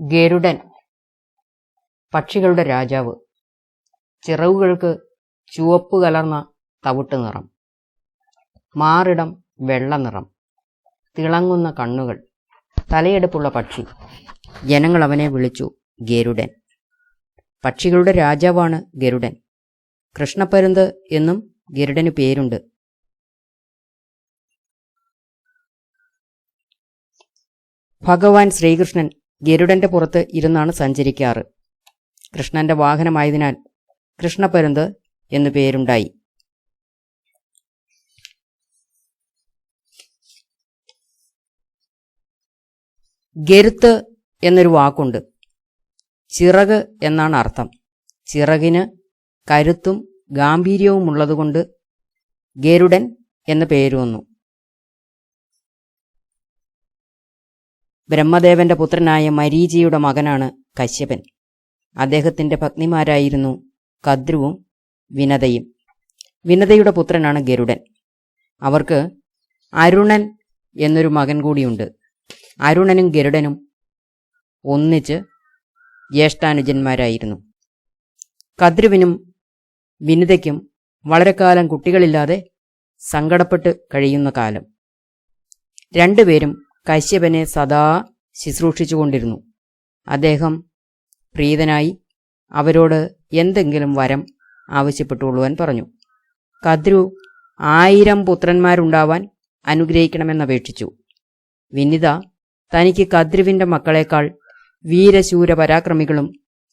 ഗരുഡൻ പക്ഷികളുടെ രാജാവ്. ചിറവുകൾക്ക് ചുവപ്പ് കലർന്ന തവിട്ട് നിറം. മാറിടം വെള്ള നിറം. തിളങ്ങുന്ന കണ്ണുകൾ. തലയെടുപ്പുള്ള പക്ഷി. ജനങ്ങൾ അവനെ വിളിച്ചു ഗരുഡൻ. പക്ഷികളുടെ രാജാവാണ് ഗരുഡൻ. കൃഷ്ണപ്പരുന്ത് എന്നും ഗരുഡന് പേരുണ്ട്. ഭഗവാൻ ശ്രീകൃഷ്ണൻ ഗരുഡന്റെ പുറത്ത് ഇരുന്നാണ് സഞ്ചരിക്കാറ്. കൃഷ്ണന്റെ വാഹനമായതിനാൽ കൃഷ്ണപരുന്ത് എന്നു പേരുണ്ടായി. ഗരുത്ത് എന്നൊരു വാക്കുണ്ട്. ചിറക് എന്നാണ് അർത്ഥം. ചിറകിന് കരുത്തും ഗാംഭീര്യവും ഉള്ളതുകൊണ്ട് ഗരുഡൻ എന്ന പേര് വന്നു. ബ്രഹ്മദേവന്റെ പുത്രനായ മരീചിയുടെ മകനാണ് കശ്യപൻ. അദ്ദേഹത്തിന്റെ പത്നിമാരായിരുന്നു കദ്രുവും വിനതയും. വിനതയുടെ പുത്രനാണ് ഗരുഡൻ. അവർക്ക് അരുണൻ എന്നൊരു മകൻ കൂടിയുണ്ട്. അരുണനും ഗരുഡനും ഒന്നിച്ച് ജ്യേഷ്ഠാനുജന്മാരായിരുന്നു. കദ്രുവിനും വിനിതയ്ക്കും വളരെ കാലം കുട്ടികളില്ലാതെ സങ്കടപ്പെട്ട് കഴിയുന്ന കാലം. രണ്ടുപേരും കശ്യപനെ സദാ ശുശ്രൂഷിച്ചുകൊണ്ടിരുന്നു. അദ്ദേഹം പ്രീതനായി അവരോട് എന്തെങ്കിലും വരം ആവശ്യപ്പെട്ടുകൊള്ളുവാൻ പറഞ്ഞു. കദ്രു ആയിരം പുത്രന്മാരുണ്ടാവാൻ അനുഗ്രഹിക്കണമെന്നപേക്ഷിച്ചു. വിനിത തനിക്ക് കദ്രുവിന്റെ മക്കളേക്കാൾ വീരശൂര പരാക്രമികളും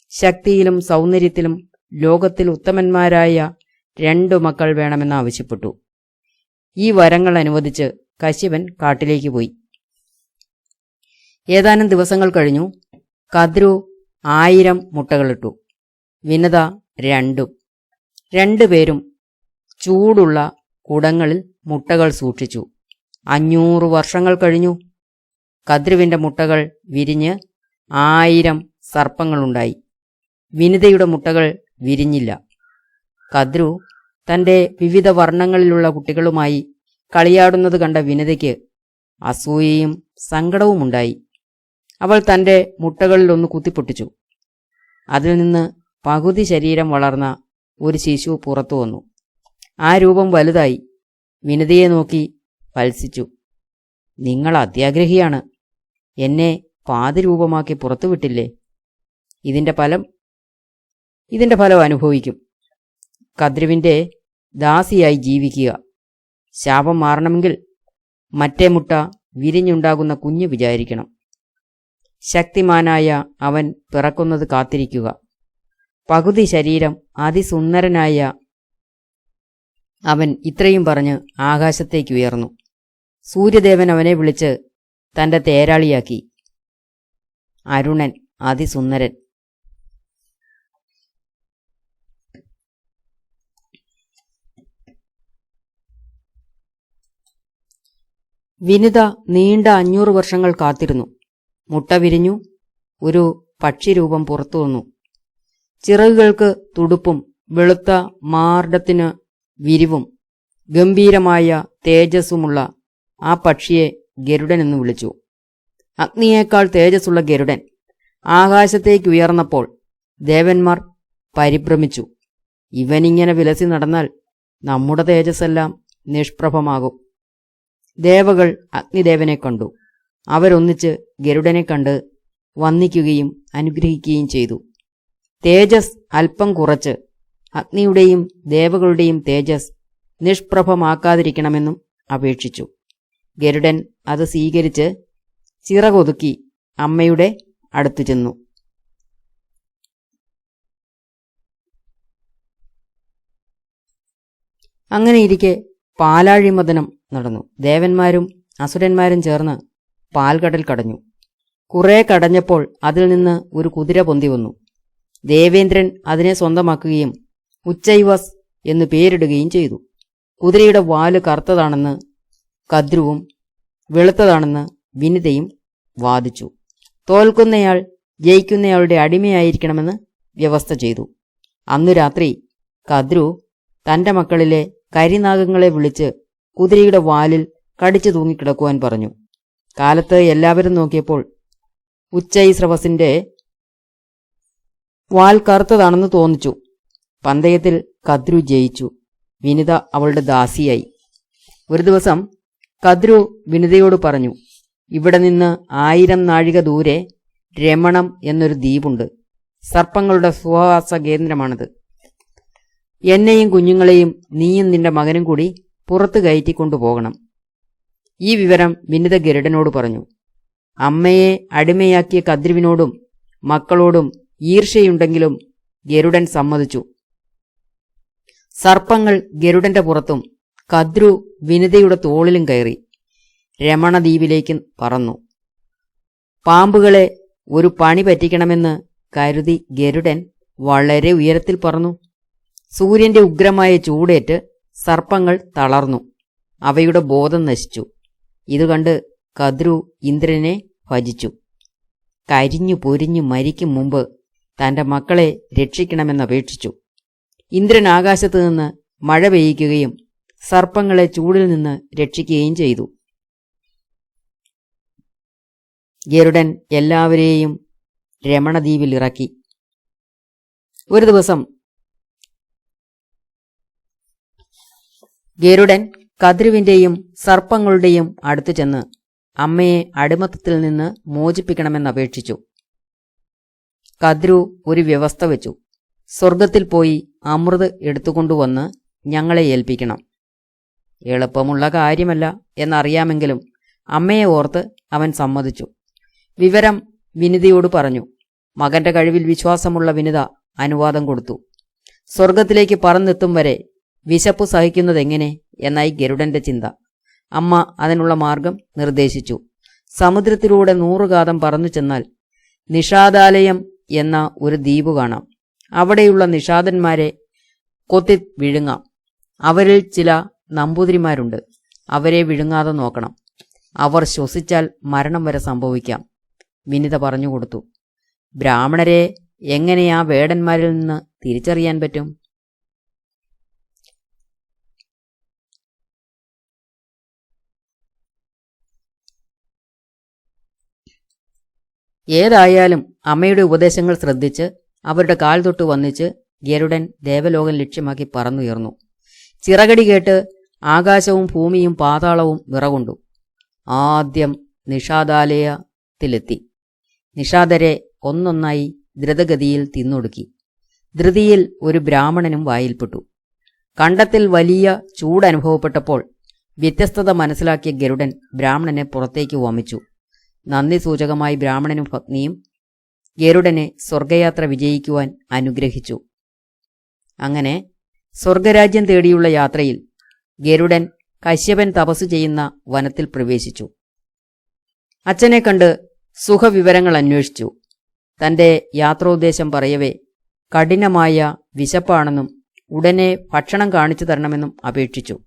ശക്തിയിലും സൗന്ദര്യത്തിലും ലോകത്തിൽ ഉത്തമന്മാരായ രണ്ടു മക്കൾ വേണമെന്നാവശ്യപ്പെട്ടു. ഈ വരങ്ങൾ അനുവദിച്ച് കശ്യപൻ കാട്ടിലേക്ക് പോയി. ഏതാനും ദിവസങ്ങൾ കഴിഞ്ഞു കദ്രു ആയിരം മുട്ടകളിട്ടു. വിനത രണ്ടും. രണ്ടുപേരും ചൂടുള്ള കുടങ്ങളിൽ മുട്ടകൾ സൂക്ഷിച്ചു. അഞ്ഞൂറ് വർഷങ്ങൾ കഴിഞ്ഞു കദ്രുവിന്റെ മുട്ടകൾ വിരിഞ്ഞ് ആയിരം സർപ്പങ്ങളുണ്ടായി. വിനിതയുടെ മുട്ടകൾ വിരിഞ്ഞില്ല. കദ്രു തന്റെ വിവിധ വർണങ്ങളിലുള്ള കുട്ടികളുമായി കളിയാടുന്നത് കണ്ട വിനിതയ്ക്ക് അസൂയയും സങ്കടവുമുണ്ടായി. അവൾ തന്റെ മുട്ടകളിലൊന്ന് കുത്തിപ്പൊട്ടിച്ചു. അതിൽ നിന്ന് പകുതി ശരീരം വളർന്ന ഒരു ശിശു പുറത്തു വന്നു. ആ രൂപം വലുതായി. വിനതിയെ നോക്കി വത്സിച്ചു നിങ്ങൾ അത്യാഗ്രഹിയാണ്. എന്നെ പാതിരൂപമാക്കി പുറത്തുവിട്ടില്ലേ ഇതിന്റെ ഫലം? ഇതിന്റെ ഫലം അനുഭവിക്കും. കദ്രുവിന്റെ ദാസിയായി ജീവിക്കുക. ശാപം മാറണമെങ്കിൽ മറ്റേ മുട്ട വിരിഞ്ഞുണ്ടാകുന്ന കുഞ്ഞ് വിചാരിക്കണം. ശക്തിമാനായ അവൻ പിറക്കുന്നത് കാത്തിരിക്കുക. പകുതി ശരീരം അതിസുന്ദരനായ അവൻ ഇത്രയും പറഞ്ഞ് ആകാശത്തേക്ക് ഉയർന്നു. സൂര്യദേവൻ അവനെ വിളിച്ച് തന്റെ തേരാളിയാക്കി. അരുണൻ അതിസുന്ദരൻ. വിനിത നീണ്ട അഞ്ഞൂറ് വർഷങ്ങൾ കാത്തിരുന്നു. മുട്ട വിരിഞ്ഞു ഒരു പക്ഷിരൂപം പുറത്തു വന്നു. ചിറകുകൾക്ക് തുടുപ്പും വെളുത്ത മാർഡത്തിന് വിരിവും ഗംഭീരമായ തേജസ്സുമുള്ള ആ പക്ഷിയെ ഗരുഡൻ എന്ന് വിളിച്ചു. അഗ്നിയേക്കാൾ തേജസ്സുള്ള ഗരുഡൻ ആകാശത്തേക്ക് ഉയർന്നപ്പോൾ ദേവന്മാർ പരിഭ്രമിച്ചു. ഇവനിങ്ങനെ വിലസി നടന്നാൽ നമ്മുടെ തേജസ്സെല്ലാം നിഷ്പ്രഭമാകും. ദേവകൾ അഗ്നിദേവനെ കണ്ടു. അവരൊന്നിച്ച് ഗരുഡനെ കണ്ട് വന്ദിക്കുകയും അനുഗ്രഹിക്കുകയും ചെയ്തു. തേജസ് അല്പം കുറച്ച് അഗ്നിയുടെയും ദേവകളുടെയും തേജസ് നിഷ്പ്രഭമാക്കാതിരിക്കണമെന്നും അപേക്ഷിച്ചു. ഗരുഡൻ അത് സ്വീകരിച്ച് ചിറകൊതുക്കി അമ്മയുടെ അടുത്തു ചെന്നു. അങ്ങനെയിരിക്കെ പാലാഴിമതനം നടന്നു. ദേവന്മാരും അസുരന്മാരും ചേർന്ന് പാൽകടൽ കടഞ്ഞു. കുറെ കടഞ്ഞപ്പോൾ അതിൽ നിന്ന് ഒരു കുതിര പൊന്തി വന്നു. ദേവേന്ദ്രൻ അതിനെ സ്വന്തമാക്കുകയും ഉച്ചൈവസ് എന്ന് പേരിടുകയും ചെയ്തു. കുതിരയുടെ വാൽ കറുത്തതാണെന്ന് കദ്രുവും വെളുത്തതാണെന്ന് വിനിതയും വാദിച്ചു. തോൽക്കുന്നയാൾ ജയിക്കുന്നയാളുടെ അടിമയായിരിക്കണമെന്ന് വ്യവസ്ഥ ചെയ്തു. അന്നു രാത്രി കദ്രു തന്റെ മക്കളിലെ കരിനാഗങ്ങളെ വിളിച്ച് കുതിരയുടെ വാലിൽ കടിച്ചു തൂങ്ങിക്കിടക്കുവാൻ പറഞ്ഞു. കാലത്ത് എല്ലാവരും നോക്കിയപ്പോൾ ഉച്ചൈസ്രവസിന്റെ വാൽ കറുത്തതാണെന്ന് തോന്നിച്ചു. പന്തയത്തിൽ കദ്രു ജയിച്ചു. വിനിത അവളുടെ ദാസിയായി. ഒരു ദിവസം കദ്രു വിനിതയോട് പറഞ്ഞു ഇവിടെ നിന്ന് ആയിരം നാഴിക ദൂരെ രമണം എന്നൊരു ദ്വീപുണ്ട്. സർപ്പങ്ങളുടെ സുവാസ കേന്ദ്രമാണത്. എന്നെയും കുഞ്ഞുങ്ങളെയും നീയും നിന്റെ മകനും കൂടി പുറത്തു കയറ്റിക്കൊണ്ടുപോകണം. ഈ വിവരം വിനിത ഗരുഡനോട് പറഞ്ഞു. അമ്മയെ അടിമയാക്കിയ കദ്രുവിനോടും മക്കളോടും ഈർഷയുണ്ടെങ്കിലും ഗരുഡൻ സമ്മതിച്ചു. സർപ്പങ്ങൾ ഗരുഡന്റെ പുറത്തും കദ്രു വിനിതയുടെ തോളിലും കയറി രമണദ്വീപിലേക്ക് പറന്നു. പാമ്പുകളെ ഒരു പണി പറ്റിക്കണമെന്ന് കരുതി ഗരുഡൻ വളരെ ഉയരത്തിൽ പറന്നു. സൂര്യന്റെ ഉഗ്രമായ ചൂടേറ്റ് സർപ്പങ്ങൾ തളർന്നു. അവയുടെ ബോധം നശിച്ചു. ഇത് കണ്ട് കദ്രു ഇന്ദ്രനെ ഭജിച്ചു. കരിഞ്ഞു പൊരിഞ്ഞു മരിക്കും മുമ്പ് തന്റെ മക്കളെ രക്ഷിക്കണമെന്നപേക്ഷിച്ചു. ഇന്ദ്രൻ ആകാശത്തു നിന്ന് മഴ പെയ്യിക്കുകയും സർപ്പങ്ങളെ ചൂടിൽ നിന്ന് രക്ഷിക്കുകയും ചെയ്തു. ഗരുഡൻ എല്ലാവരെയും രമണദ്വീപിൽ ഇറക്കി. ഒരു ദിവസം ഗരുഡൻ കദ്രുവിന്റെയും സർപ്പങ്ങളുടെയും അടുത്തു ചെന്ന് അമ്മയെ അടിമത്തത്തിൽ നിന്ന് മോചിപ്പിക്കണമെന്നപേക്ഷിച്ചു കദ്രു ഒരു വ്യവസ്ഥ വെച്ചു. സ്വർഗത്തിൽ പോയി അമൃത് എടുത്തുകൊണ്ടുവന്ന് ഞങ്ങളെ ഏൽപ്പിക്കണം. എളുപ്പമുള്ള കാര്യമല്ല എന്നറിയാമെങ്കിലും അമ്മയെ ഓർത്ത് അവൻ സമ്മതിച്ചു. വിവരം വിനിതയോട് പറഞ്ഞു. മകന്റെ കഴിവിൽ വിശ്വാസമുള്ള വിനിത അനുവാദം കൊടുത്തു. സ്വർഗത്തിലേക്ക് പറന്നെത്തും വരെ വിശപ്പ് സഹിക്കുന്നതെങ്ങനെ? എന്നായി ഗരുഡന്റെ ചിന്ത. അമ്മ അതിനുള്ള മാർഗം നിർദ്ദേശിച്ചു. സമുദ്രത്തിലൂടെ നൂറുകാതം പറന്നു ചെന്നാൽ നിഷാദാലയം എന്ന ഒരു ദ്വീപ് കാണാം. അവിടെയുള്ള നിഷാദന്മാരെ കൊത്തി വിഴുങ്ങാം. അവരിൽ ചില നമ്പൂതിരിമാരുണ്ട്. അവരെ വിഴുങ്ങാതെ നോക്കണം. അവർ ശ്വസിച്ചാൽ മരണം വരെ സംഭവിക്കാം. വിനിത പറഞ്ഞുകൊടുത്തു ബ്രാഹ്മണരെ എങ്ങനെ ആ വേടന്മാരിൽ നിന്ന് തിരിച്ചറിയാൻ പറ്റും? ഏതായാലും അമ്മയുടെ ഉപദേശങ്ങൾ ശ്രദ്ധിച്ച് അവരുടെ കാൽ തൊട്ട് വന്നിച്ച് ഗരുഡൻ ദേവലോകം ലക്ഷ്യമാക്കി പറന്നുയർന്നു. ചിറകടി കേട്ട് ആകാശവും ഭൂമിയും പാതാളവും വിറകൊണ്ടു. ആദ്യം നിഷാദാലയത്തിലെത്തി. നിഷാദരെ ഒന്നൊന്നായി ദ്രുതഗതിയിൽ തിന്നൊടുക്കി. ധൃതിയിൽ ഒരു ബ്രാഹ്മണനും വായിൽപ്പെട്ടു. കണ്ടത്തിൽ വലിയ ചൂടനുഭവപ്പെട്ടപ്പോൾ വ്യത്യസ്തത മനസ്സിലാക്കിയ ഗരുഡൻ ബ്രാഹ്മണനെ പുറത്തേക്ക് വമിച്ചു. നന്ദി സൂചകമായി ബ്രാഹ്മണനും ഭഗ്നിയും ഗരുഡനെ സ്വർഗയാത്ര വിജയിക്കുവാൻ അനുഗ്രഹിച്ചു. അങ്ങനെ സ്വർഗരാജ്യം തേടിയുള്ള യാത്രയിൽ ഗരുഡൻ കശ്യപൻ തപസ് ചെയ്യുന്ന വനത്തിൽ പ്രവേശിച്ചു. അച്ഛനെ കണ്ട് സുഖവിവരങ്ങൾ അന്വേഷിച്ചു. തന്റെ യാത്രോദ്ദേശം പറയവേ കഠിനമായ വിശപ്പാണെന്നും ഉടനെ ഭക്ഷണം കാണിച്ചു തരണമെന്നും അപേക്ഷിച്ചു.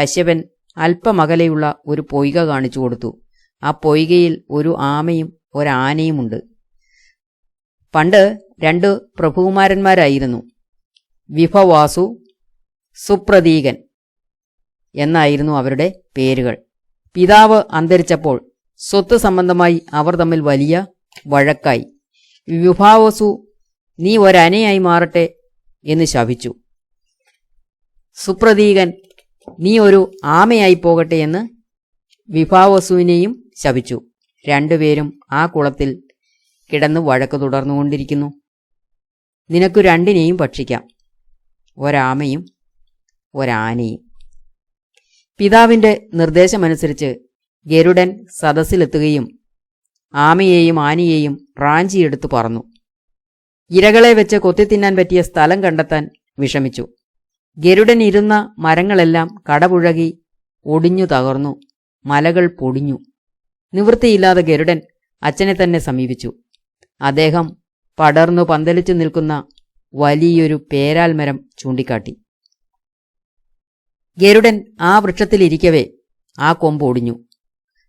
കശ്യപൻ അല്പമകലെയുള്ള ഒരു പൊയ്ക കാണിച്ചു കൊടുത്തു. ആ പൊയ്കയിൽ ഒരു ആമയും ഒരാനയുമുണ്ട്. പണ്ട് രണ്ട് പ്രഭുകുമാരന്മാരായിരുന്നു. വിഭവാസു സുപ്രതീകൻ എന്നായിരുന്നു അവരുടെ പേരുകൾ. പിതാവ് അന്തരിച്ചപ്പോൾ സ്വത്ത് സംബന്ധമായി അവർ തമ്മിൽ വലിയ വഴക്കായി. വിഭാവസു നീ ഒരനയായി മാറട്ടെ എന്ന് ശപിച്ചു. സുപ്രതീകൻ നീ ഒരു ആമയായി പോകട്ടെ എന്ന് വിഭാവസുവിനെയും ശപിച്ചു. രണ്ടുപേരും ആ കുളത്തിൽ കിടന്ന് വഴക്ക് തുടർന്നുകൊണ്ടിരിക്കുന്നു. നിനക്കു രണ്ടിനെയും ഭക്ഷിക്കാം. ഒരാമയും ഒരാനയും. പിതാവിന്റെ നിർദ്ദേശമനുസരിച്ച് ഗരുഡൻ സദസ്സിലെത്തുകയും ആമയെയും ആനയെയും റാഞ്ചിയെടുത്തു പറന്നു. ഇരകളെ വെച്ച് കൊത്തിത്തിന്നാൻ പറ്റിയ സ്ഥലം കണ്ടെത്താൻ വിഷമിച്ചു. ഗരുഡൻ ഇരുന്ന മരങ്ങളെല്ലാം കടപുഴകി ഒടിഞ്ഞു തകർന്നു. മലകൾ പൊടിഞ്ഞു. നിവൃത്തിയില്ലാതെ ഗരുഡൻ അച്ഛനെ തന്നെ സമീപിച്ചു. അദ്ദേഹം പടർന്നു പന്തലിച്ചു നിൽക്കുന്ന വലിയൊരു പേരാൽമരം ചൂണ്ടിക്കാട്ടി. ഗരുഡൻ ആ വൃക്ഷത്തിലിരിക്കവേ ആ കൊമ്പ് ഒടിഞ്ഞു.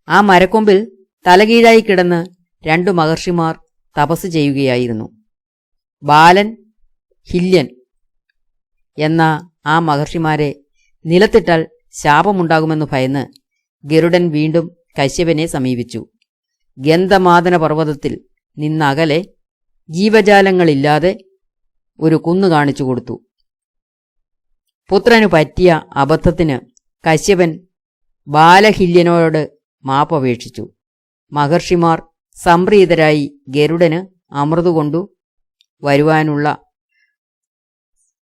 ആ മരക്കൊമ്പിൽ തലകീഴായി കിടന്ന് രണ്ടു മഹർഷിമാർ തപസ് ചെയ്യുകയായിരുന്നു. ബാലൻ ഹില്യൻ എന്ന ആ മഹർഷിമാരെ നിലത്തിട്ടാൽ ശാപമുണ്ടാകുമെന്ന് ഭയന്ന് ഗരുഡൻ വീണ്ടും കശ്യപനെ സമീപിച്ചു. ഗന്ധമാദന പർവതത്തിൽ നിന്നകലെ ജീവജാലങ്ങളില്ലാതെ ഒരു കുന്നു കാണിച്ചു കൊടുത്തു. പുത്രനു പറ്റിയ അബദ്ധത്തിന് കശ്യപൻ ബാലഹില്യനോട് മാപ്പപേക്ഷിച്ചു. മഹർഷിമാർ സംപ്രീതരായി ഗരുഡന് അമൃതുകൊണ്ടു വരുവാനുള്ള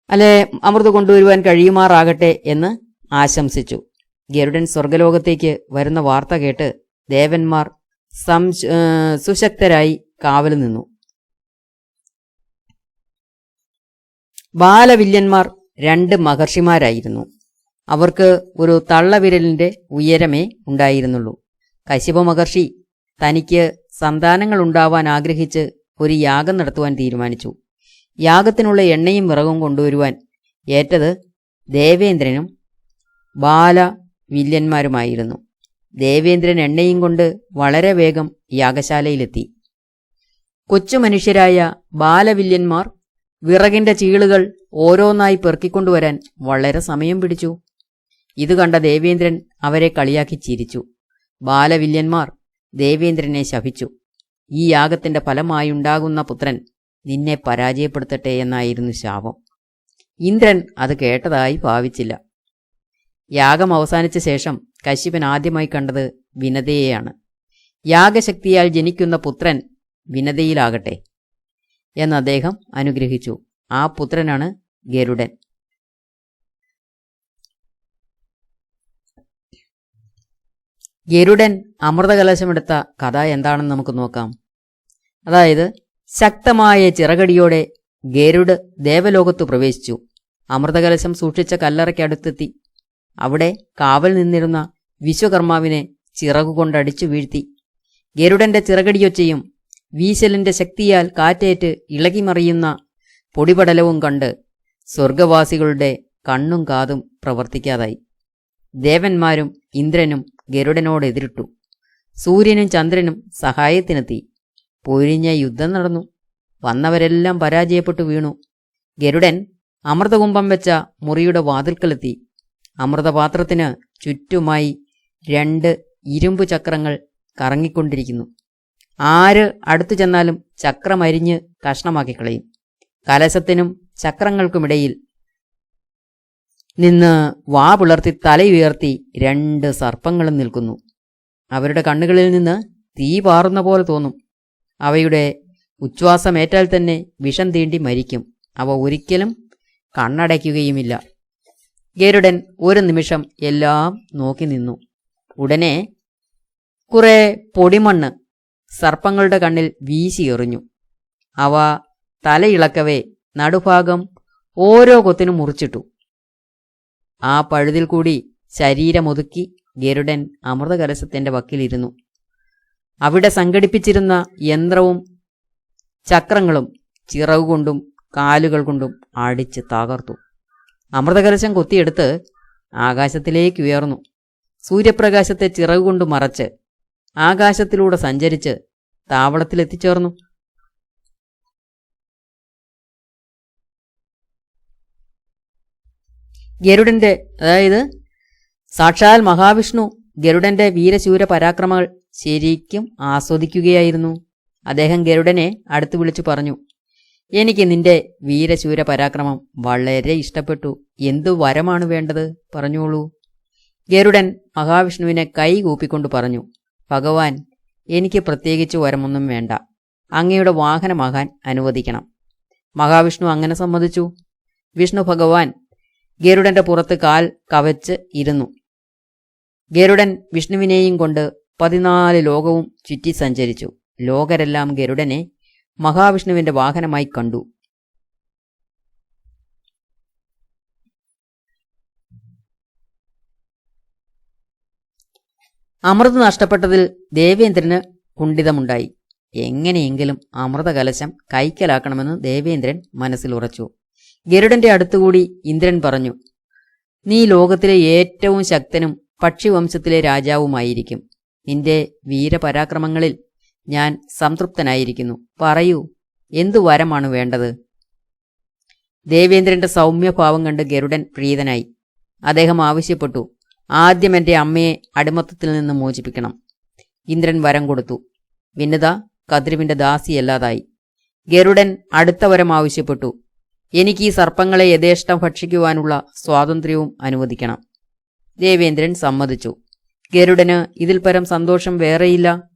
അല്ലെ അമൃത് കൊണ്ടുവരുവാൻ കഴിയുമാറാകട്ടെ എന്ന് ആശംസിച്ചു. ഗരുഡൻ സ്വർഗലോകത്തേക്ക് വരുന്ന വാർത്ത കേട്ട് ദേവന്മാർ സം സുശക്തരായി കാവൽ നിന്നു. ബാലവില്യന്മാർ രണ്ട് മഹർഷിമാരായിരുന്നു. അവർക്ക് ഒരു തള്ളവിരലിന്റെ ഉയരമേ ഉണ്ടായിരുന്നുള്ളൂ. കശിപ മഹർഷി തനിക്ക് സന്താനങ്ങൾ ഉണ്ടാവാൻ ആഗ്രഹിച്ച് ഒരു യാഗം നടത്തുവാൻ തീരുമാനിച്ചു. യാഗത്തിനുള്ള എണ്ണയും വിറകും കൊണ്ടുവരുവാൻ ഏറ്റത് ദേവേന്ദ്രനും ബാല വില്യന്മാരുമായിരുന്നു ദേവേന്ദ്രൻ എണ്ണയും കൊണ്ട് വളരെ വേഗം യാഗശാലയിലെത്തി. കൊച്ചു മനുഷ്യരായ ബാലവില്യന്മാർ വിറകിന്റെ ചീളുകൾ ഓരോന്നായി പെറുക്കിക്കൊണ്ടുവരാൻ വളരെ സമയം പിടിച്ചു. ഇത് കണ്ട ദേവേന്ദ്രൻ അവരെ കളിയാക്കി ചിരിച്ചു. ബാലവില്യന്മാർ ദേവേന്ദ്രനെ ശപിച്ചു. ഈ യാഗത്തിന്റെ ഫലമായുണ്ടാകുന്ന പുത്രൻ നിന്നെ പരാജയപ്പെടുത്തട്ടെ എന്നായിരുന്നു ശാപം. ഇന്ദ്രൻ അത് കേട്ടതായി ഭാവിച്ചില്ല. യാഗം അവസാനിച്ച ശേഷം കശ്യപൻ ആദ്യമായി കണ്ടത് വിനതയെയാണ്. യാഗശക്തിയാൽ ജനിക്കുന്ന പുത്രൻ വിനതയിലാകട്ടെ എന്ന് അദ്ദേഹം അനുഗ്രഹിച്ചു. ആ പുത്രനാണ് ഗരുഡൻ. ഗരുഡൻ അമൃതകലശമെടുത്ത കഥ എന്താണെന്ന് നമുക്ക് നോക്കാം. അതായത് ശക്തമായ ചിറകടിയോടെ ഗരുഡ് ദേവലോകത്തു പ്രവേശിച്ചു. അമൃതകലശം സൂക്ഷിച്ച കല്ലറയ്ക്കടുത്തെത്തി അവിടെ കാവൽ നിന്നിരുന്ന വിശ്വകർമാവിനെ ചിറകുകൊണ്ടടിച്ചു വീഴ്ത്തി. ഗരുഡന്റെ ചിറകടിയൊച്ചയും വീശലിന്റെ ശക്തിയാൽ കാറ്റേറ്റ് ഇളകിമറിയുന്ന പൊടിപടലവും കണ്ട് സ്വർഗവാസികളുടെ കണ്ണും കാതും പ്രവർത്തിക്കാതായി. ദേവന്മാരും ഇന്ദ്രനും ഗരുഡനോട് എതിരിട്ടു. സൂര്യനും ചന്ദ്രനും സഹായത്തിനെത്തി. പൊരിഞ്ഞ യുദ്ധം നടന്നു. വന്നവരെല്ലാം പരാജയപ്പെട്ടു വീണു. ഗരുഡൻ അമൃതകുംഭം വെച്ച മുറിയുടെ വാതിൽക്കലെത്തി. അമൃതപാത്രത്തിന് ചുറ്റുമായി രണ്ട് ഇരുമ്പ് ചക്രങ്ങൾ കറങ്ങിക്കൊണ്ടിരിക്കുന്നു. ആര് അടുത്തു ചെന്നാലും ചക്രമരിഞ്ഞ് കഷ്ണമാക്കി കളയും. കലശത്തിനും ചക്രങ്ങൾക്കുമിടയിൽ നിന്ന് വാ പുലർത്തി തലയുയർത്തി രണ്ട് സർപ്പങ്ങളും നിൽക്കുന്നു. അവരുടെ കണ്ണുകളിൽ നിന്ന് തീ പാറുന്ന പോലെ തോന്നും. അവയുടെ ഉച്ഛ്വാസമേറ്റാൽ തന്നെ വിഷം തീണ്ടി മരിക്കും. അവ ഒരിക്കലും കണ്ണടയ്ക്കുകയുമില്ല. ഗരുഡൻ ഒരു നിമിഷം എല്ലാം നോക്കി നിന്നു. ഉടനെ കുറെ പൊടിമണ്ണ് സർപ്പങ്ങളുടെ കണ്ണിൽ വീശി എറിഞ്ഞു. അവ തലയിളക്കവേ നടുഭാഗം ഓരോ കൊത്തിനും മുറിച്ചിട്ടു. ആ പഴുതിൽ കൂടി ശരീരമൊതുക്കി ഗരുഡൻ അമൃതകലശത്തിന്റെ വക്കിലിരുന്നു. അവിടെ സംഘടിപ്പിച്ചിരുന്ന യന്ത്രവും ചക്രങ്ങളും ചിറകുകൊണ്ടും കാലുകൾ കൊണ്ടും അടിച്ച് തകർത്തു. അമൃതകലശം കൊത്തിയെടുത്ത് ആകാശത്തിലേക്ക് ഉയർന്നു. സൂര്യപ്രകാശത്തെ ചിറകുകൊണ്ട് മറച്ച് ആകാശത്തിലൂടെ സഞ്ചരിച്ച് താവളത്തിലെത്തിച്ചേർന്നു ഗരുഡന്റെ അതായത് സാക്ഷാൽ മഹാവിഷ്ണു ഗരുഡന്റെ വീരശൂര പരാക്രമങ്ങൾ ശരിക്കും ആസ്വദിക്കുകയായിരുന്നു. അദ്ദേഹം ഗരുഡനെ അടുത്തു വിളിച്ചു പറഞ്ഞു. എനിക്ക് നിന്റെ വീരശൂര പരാക്രമം വളരെ ഇഷ്ടപ്പെട്ടു. എന്തു വരമാണ് വേണ്ടത്? പറഞ്ഞോളൂ. ഗരുഡൻ മഹാവിഷ്ണുവിനെ കൈ കൂപ്പിക്കൊണ്ട് പറഞ്ഞു ഭഗവാൻ എനിക്ക് പ്രത്യേകിച്ച് വരമൊന്നും വേണ്ട. അങ്ങയുടെ വാഹനമാകാൻ അനുവദിക്കണം. മഹാവിഷ്ണു അങ്ങനെ സമ്മതിച്ചു. വിഷ്ണു ഭഗവാൻ ഗരുഡന്റെ പുറത്ത് കാൽ കവച്ച് ഇരുന്നു. ഗരുഡൻ വിഷ്ണുവിനെയും കൊണ്ട് പതിനാല് ലോകവും ചുറ്റി സഞ്ചരിച്ചു. ലോകരെല്ലാം ഗരുഡനെ മഹാവിഷ്ണുവിന്റെ വാഹനമായി കണ്ടു. അമൃത് നഷ്ടപ്പെട്ടതിൽ ദേവേന്ദ്രന് കുണ്ഠിതമുണ്ടായി. എങ്ങനെയെങ്കിലും അമൃതകലശം കൈക്കലാക്കണമെന്ന് ദേവേന്ദ്രൻ മനസ്സിൽ ഉറച്ചു. ഗരുഡന്റെ അടുത്തുകൂടി ഇന്ദ്രൻ പറഞ്ഞു നീ ലോകത്തിലെ ഏറ്റവും ശക്തനും പക്ഷിവംശത്തിലെ രാജാവുമായിരിക്കും. നിന്റെ വീരപരാക്രമങ്ങളിൽ ഞാൻ സംതൃപ്തനായിരിക്കുന്നു. പറയൂ എന്തു വരമാണ് വേണ്ടത്? ദേവേന്ദ്രന്റെ സൗമ്യഭാവം കണ്ട് ഗരുഡൻ പ്രീതനായി. അദ്ദേഹം ആവശ്യപ്പെട്ടു ആദ്യം എന്റെ അമ്മയെ അടിമത്തത്തിൽ നിന്ന് മോചിപ്പിക്കണം. ഇന്ദ്രൻ വരം കൊടുത്തു. വിനിത കദ്രുവിന്റെ ദാസിയല്ലാതായി. ഗരുഡൻ അടുത്ത വരം ആവശ്യപ്പെട്ടു എനിക്ക് ഈ സർപ്പങ്ങളെ യഥേഷ്ടം ഭക്ഷിക്കുവാനുള്ള സ്വാതന്ത്ര്യവും അനുവദിക്കണം. ദേവേന്ദ്രൻ സമ്മതിച്ചു. ഗരുഡന് ഇതിൽ പരം സന്തോഷം വേറെയില്ല.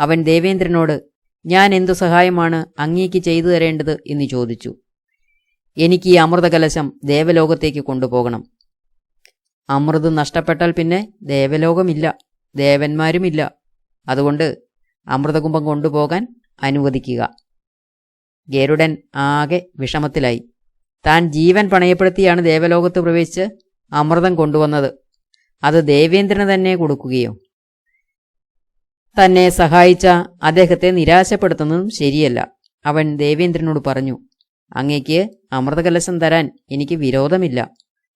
അവൻ ദേവേന്ദ്രനോട് ഞാൻ എന്തു സഹായമാണ് അങ്ങേക്ക് ചെയ്തു തരേണ്ടത്? എന്ന് ചോദിച്ചു. എനിക്ക് ഈ അമൃതകലശം ദേവലോകത്തേക്ക് കൊണ്ടുപോകണം. അമൃത് നഷ്ടപ്പെട്ടാൽ പിന്നെ ദേവലോകമില്ല ദേവന്മാരുമില്ല. അതുകൊണ്ട് അമൃതകുംഭം കൊണ്ടുപോകാൻ അനുവദിക്കുക. ഗരുഡൻ ആകെ വിഷമത്തിലായി. താൻ ജീവൻ പണയപ്പെടുത്തിയാണ് ദേവലോകത്ത് പ്രവേശിച്ച് അമൃതം കൊണ്ടുവന്നത്. അത് ദേവേന്ദ്രന് തന്നെ കൊടുക്കുകയോ? തന്നെ സഹായിച്ച അദ്ദേഹത്തെ നിരാശപ്പെടുത്തുന്നതും ശരിയല്ല. അവൻ ദേവേന്ദ്രനോട് പറഞ്ഞു അങ്ങേക്ക് അമൃതകലശം തരാൻ എനിക്ക് വിരോധമില്ല.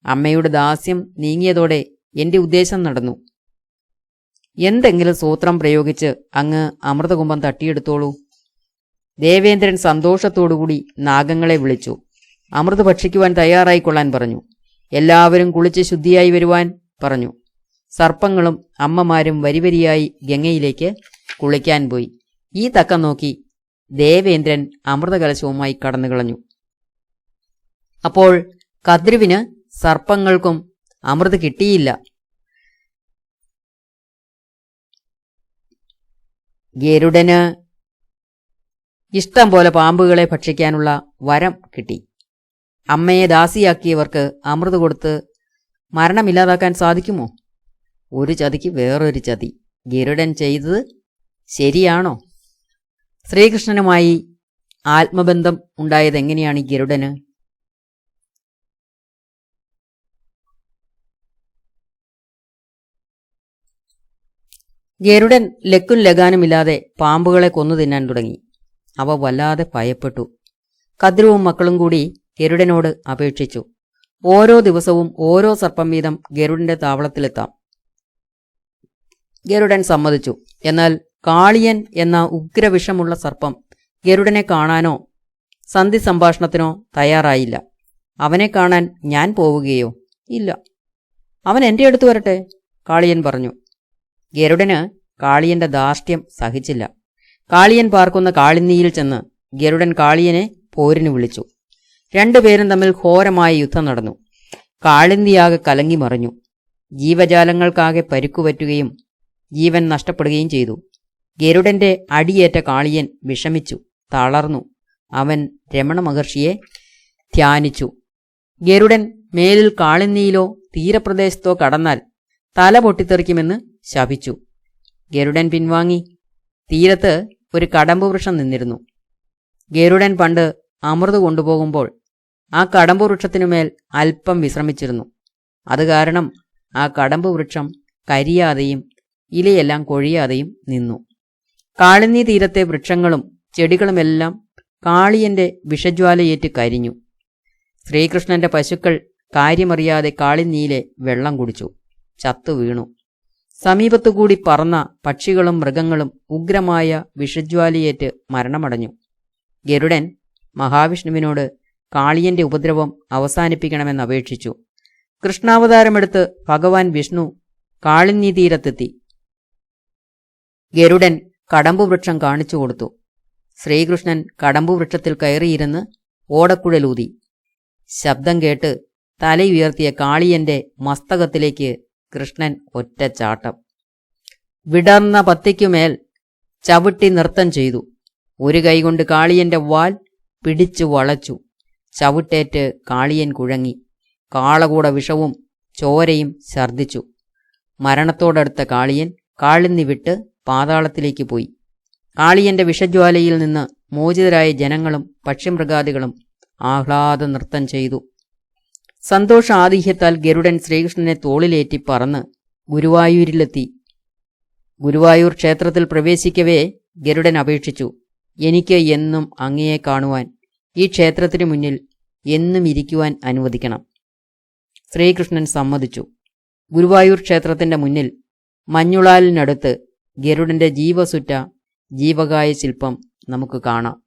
അമ്മയുടെ ദാസ്യം നീങ്ങിയതോടെ എന്റെ ഉദ്ദേശം നടന്നു. എന്തെങ്കിലും സൂത്രം പ്രയോഗിച്ച് അങ്ങ് അമൃതകുംഭം തട്ടിയെടുത്തോളൂ. ദേവേന്ദ്രൻ സന്തോഷത്തോടുകൂടി നാഗങ്ങളെ വിളിച്ചു. അമൃത് ഭക്ഷിക്കുവാൻ തയ്യാറായിക്കൊള്ളാൻ പറഞ്ഞു. എല്ലാവരും കുളിച്ച് ശുദ്ധിയായി വരുവാൻ പറഞ്ഞു. സർപ്പങ്ങളും അമ്മമാരും വരിവരിയായി ഗംഗയിലേക്ക് കുളിക്കാൻ പോയി. ഈ തക്കം നോക്കി ദേവേന്ദ്രൻ അമൃതകലശവുമായി കടന്നു കളഞ്ഞു. അപ്പോൾ കദ്രുവിന് സർപ്പങ്ങൾക്കും അമൃത് കിട്ടിയില്ല. ഗരുഡന് ഇഷ്ടം പോലെ പാമ്പുകളെ ഭക്ഷിക്കാനുള്ള വരം കിട്ടി. അമ്മയെ ദാസിയാക്കിയവർക്ക് അമൃത് കൊടുത്ത് മരണമില്ലാതാക്കാൻ സാധിക്കുമോ? ഒരു ചതിക്ക് വേറൊരു ചതി. ഗരുഡൻ ചെയ്തത് ശരിയാണോ? ശ്രീകൃഷ്ണനുമായി ആത്മബന്ധം ഉണ്ടായത് എങ്ങനെയാണ് ഈ ഗരുഡന്? ഗരുഡൻ ലക്കും ലഗാനുമില്ലാതെ പാമ്പുകളെ കൊന്നു തിന്നാൻ തുടങ്ങി. അവ വല്ലാതെ ഭയപ്പെട്ടു. കദ്രുവും മക്കളും കൂടി ഗരുഡനോട് അപേക്ഷിച്ചു. ഓരോ ദിവസവും ഓരോ സർപ്പം വീതം ഗരുഡന്റെ താവളത്തിലെത്താം. ഗരുഡൻ സമ്മതിച്ചു. എന്നാൽ കാളിയൻ എന്ന ഉഗ്രവിഷമുള്ള സർപ്പം ഗരുഡനെ കാണാനോ സന്ധി സംഭാഷണത്തിനോ തയ്യാറായില്ല. അവനെ കാണാൻ ഞാൻ പോവുകയോ ഇല്ല. അവൻ എന്റെ അടുത്ത് വരട്ടെ? കാളിയൻ പറഞ്ഞു. ഗരുഡന് കാളിയന്റെ ധാർഷ്ട്യം സഹിച്ചില്ല. കാളിയൻ പാർക്കുന്ന കാളിന്നിയിൽ ചെന്ന് ഗരുഡൻ കാളിയനെ പോരിന് വിളിച്ചു. രണ്ടുപേരും തമ്മിൽ ഘോരമായ യുദ്ധം നടന്നു. കാളിന്തിയാകെ കലങ്ങി മറിഞ്ഞു. ജീവജാലങ്ങൾക്കാകെ പരുക്കുപറ്റുകയും ജീവൻ നഷ്ടപ്പെടുകയും ചെയ്തു. ഗരുഡന്റെ അടിയേറ്റ കാളിയൻ വിഷമിച്ചു തളർന്നു. അവൻ രമണ മഹർഷിയെ ധ്യാനിച്ചു. ഗരുഡൻ മേലിൽ കാളിന്നിയിലോ തീരപ്രദേശത്തോ കടന്നാൽ തല പൊട്ടിത്തെറിക്കുമെന്ന് ശപിച്ചു. ഗരുഡൻ പിൻവാങ്ങി. തീരത്ത് ഒരു കടമ്പ് വൃക്ഷം നിന്നിരുന്നു. ഗരുഡൻ പണ്ട് അമൃത് കൊണ്ടുപോകുമ്പോൾ ആ കടമ്പ് വൃക്ഷത്തിനുമേൽ അല്പം വിശ്രമിച്ചിരുന്നു. അത് കാരണം ആ കടമ്പ് വൃക്ഷം കരിയാതെയും ഇലയെല്ലാം കൊഴിയാതെയും നിന്നു. കാളിനി തീരത്തെ വൃക്ഷങ്ങളും ചെടികളുമെല്ലാം കാളിയന്റെ വിഷജ്വാലയേറ്റ് കരിഞ്ഞു. ശ്രീകൃഷ്ണന്റെ പശുക്കൾ കാര്യമറിയാതെ കാളിന്നീലെ വെള്ളം കുടിച്ചു. ചത്തു വീണു. സമീപത്തുകൂടി പറന്ന പക്ഷികളും മൃഗങ്ങളും ഉഗ്രമായ വിഷജ്വാലയേറ്റ് മരണമടഞ്ഞു. ഗരുഡൻ മഹാവിഷ്ണുവിനോട് കാളിയന്റെ ഉപദ്രവം അവസാനിപ്പിക്കണമെന്ന് അപേക്ഷിച്ചു. കൃഷ്ണാവതാരമെടുത്ത് ഭഗവാൻ വിഷ്ണു കാളിന്നി തീരത്തെത്തി. ഗരുഡൻ കടമ്പുവൃക്ഷം കാണിച്ചു കൊടുത്തു. ശ്രീകൃഷ്ണൻ കടമ്പുവൃക്ഷത്തിൽ കയറിയിരുന്ന് ഓടക്കുഴലൂതി. ശബ്ദം കേട്ട് തലയുയർത്തിയ കാളിയന്റെ മസ്തകത്തിലേക്ക് കൃഷ്ണൻ ഒറ്റച്ചാട്ടം. വിടർന്ന പത്തിക്കുമേൽ ചവിട്ടി നൃത്തം ചെയ്തു. ഒരു കൈകൊണ്ട് കാളിയന്റെ വാൽ പിടിച്ചു വളച്ചു. ചവിട്ടേറ്റ് കാളിയൻ കുഴങ്ങി. കാളകൂട വിഷവും ചോരയും ഛർദിച്ചു മരണത്തോടടുത്ത കാളിയൻ കാളിന്നി വിട്ട് പാതാളത്തിലേക്ക് പോയി. കാളിയന്റെ വിഷജ്വാലയിൽ നിന്ന് മോചിതരായ ജനങ്ങളും പക്ഷിമൃഗാദികളും ആഹ്ലാദ നൃത്തം ചെയ്തു. സന്തോഷ ആതിഹ്യത്താൽ ഗരുഡൻ ശ്രീകൃഷ്ണനെ തോളിലേറ്റി പറന്ന് ഗുരുവായൂരിലെത്തി. ഗുരുവായൂർ ക്ഷേത്രത്തിൽ പ്രവേശിക്കവേ ഗരുഡൻ അപേക്ഷിച്ചു. എനിക്ക് എന്നും അങ്ങയെ കാണുവാൻ ഈ ക്ഷേത്രത്തിനു മുന്നിൽ എന്നും ഇരിക്കുവാൻ അനുവദിക്കണം. ശ്രീകൃഷ്ണൻ സമ്മതിച്ചു. ഗുരുവായൂർ ക്ഷേത്രത്തിന്റെ മുന്നിൽ മഞ്ഞുളാലിനടുത്ത് ഗരുഡന്റെ ജീവസുറ്റ ജീവകായ ശില്പം നമുക്ക് കാണാം.